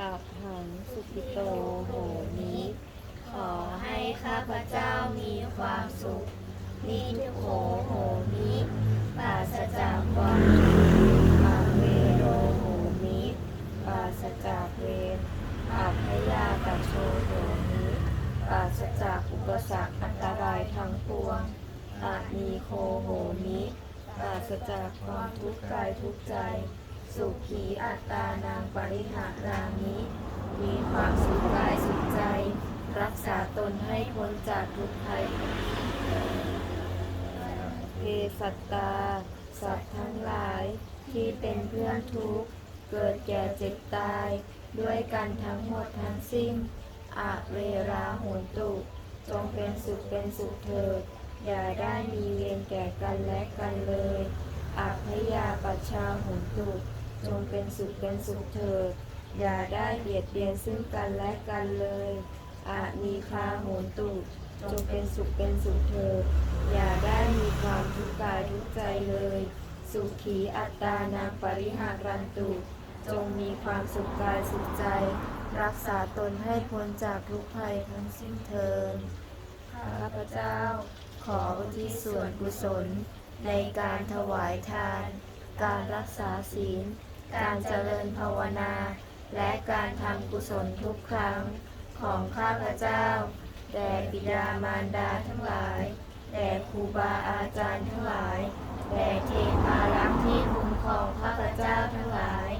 อาหังสุขิโตโหมิขอให้ข้าพเจ้ามีความสุข นิทุโขโหมิปราศจากความทุกข์อาเวโรโหมิปราศจากเวรอาพยาตโชโหมิปราศจากอุปสรรคอันตรายทั้งปวงอามีโคโหมิปราศจากความทุกข์กายทุกใจ สุขีอัตตานางปริหารามิมีความสุขกายสุขใจ รักษาตนให้พ้นจากทุกภัยเพสัตตา สัตว์ทั้งหลายที่เป็นเพื่อนทุกข์ เกิดแก่เจ็บตาย ด้วยกันทั้งหมดทั้งสิ้นอะเวราโหนตุ จงเป็นสุขเป็นสุขเถิด อย่าได้มีเวรแก่กันและกันเลยอัพยาปัชชาโหนตุ จงเป็นสุขเป็นสุขเถิด อย่าได้เบียดเบียนซึ่งกันและกันเลยอามีคาโหนตุจงเป็นสุขเป็นสุขเถิด อย่าได้มีความทุกข์กายทุกใจเลย สุขีอัตตานาปริหารันตุจงมีความสุขกายสุขใจ รักษาตนให้พ้นจากทุกภัยทั้งสิ้นเทินข้าพเจ้า ขออุทิศส่วนกุศล ในการถวายทาน การรักษาศีล การเจริญภาวนา และการทำกุศลทุกครั้งของข้าพเจ้า แด่บิดามารดาทั้งหลาย แด่ครูบาอาจารย์ทั้งหลาย แด่เทพารักษ์ที่คุ้มครองข้าพเจ้าทั้งหลาย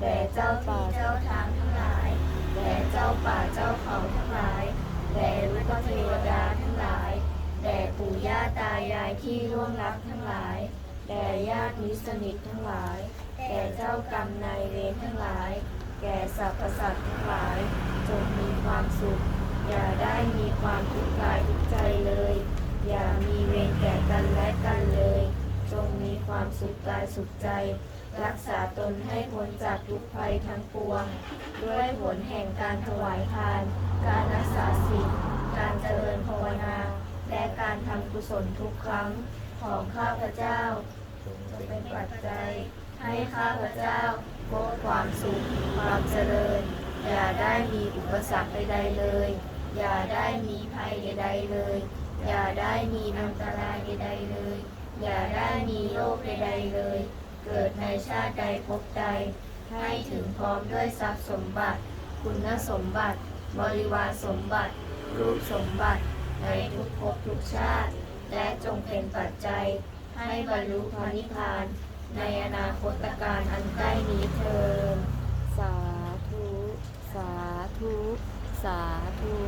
แด่เจ้าป่าเจ้าทางทั้งหลาย แด่เจ้าป่าเจ้าเขาทั้งหลาย แด่ลูกเทวดาทั้งหลาย แด่ปู่ย่าตายายที่ร่วงรับทั้งหลาย แด่ญาติมิตรสนิททั้งหลาย แก่เจ้ากรรมนายเวรทั้งหลาย แก่สรรพสัตว์ทั้งหลาย จงมีความสุข อย่าได้มีความทุกข์กายทุกใจเลย อย่ามีเวรแก่กันและกันเลย จงมีความสุขกายสุขใจ รักษาตนให้พ้นจากทุกภัยทั้งปวง ด้วยผลแห่งการถวายทาน การรักษาศีลการเจริญภาวนา และการทำกุศลทุกครั้งของข้าพเจ้าจะเป็นปัจจัย ให้ข้าพเจ้าพบความสุขความเจริญ อย่าได้มีอุปสรรคใดๆเลย อย่าได้มีภัยใดๆเลย อย่าได้มีอันตรายใดๆเลย อย่าได้มีโรคใดๆเลย เกิดในชาติใดภพใด ให้ถึงพร้อมด้วยทรัพย์สมบัติ คุณสมบัติ บริวารสมบัติ รูปสมบัติ ในทุกภพทุกชาติ และจงเป็นปัจจัย ให้บรรลุพระนิพพาน ในอนาคตการอันใกล้นี้เทินสาธุ สาธุ สาธุ